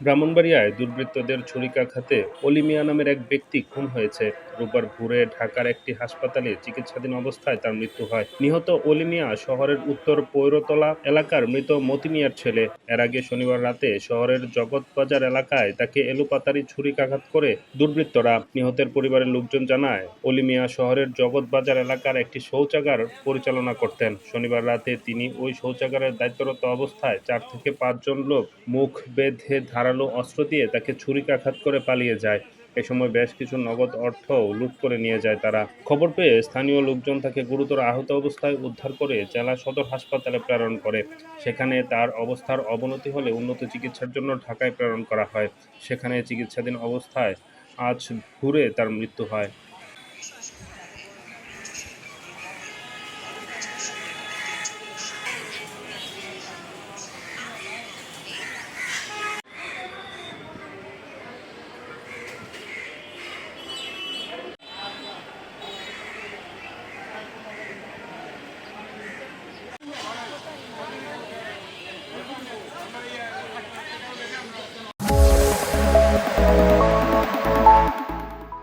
ব্রাহ্মণবাড়িয়ায় দুর্বৃত্তদের ছুরিকাঘাতে অলি মিয়া নামের এক ব্যক্তি খুন হয়েছে। রোববার ভোরে ঢাকার একটি হাসপাতালে চিকিৎসাধীন অবস্থায় তার মৃত্যু হয়। নিহত অলিমিয়া শহরের উত্তর পৈরতলা এলাকার মৃত মতি মিয়ার ছেলে। এর আগে শনিবার রাতে শহরের জগৎবাজার এলাকায় তাকে এলোপাতারি ছুরিকাঘাত করে দুর্বৃত্তরা। নিহতের পরিবারের লোকজন জানায়, অলিমিয়া শহরের জগৎবাজার এলাকার একটি শৌচাগার পরিচালনা করতেন। শনিবার রাতে তিনি ওই শৌচাগারের দায়িত্বরত অবস্থায় চার থেকে পাঁচজন লোক মুখ বেঁধে ধারালো অস্ত্র দিয়ে তাকে ছুরিকাঘাত করে পালিয়ে যায়। এ সময় বেশ কিছু নগদ অর্থ লুট করে নিয়ে যায় তারা। খবর পেয়ে স্থানীয় লোকজন তাকে গুরুতর আহত অবস্থায় উদ্ধার করে জেলা সদর হাসপাতালে প্রেরণ করে। সেখানে তার অবস্থার অবনতি হলে উন্নত চিকিৎসার জন্য ঢাকায় প্রেরণ করা হয়। সেখানে চিকিৎসাধীন অবস্থায় আজ ভোরে তার মৃত্যু হয়।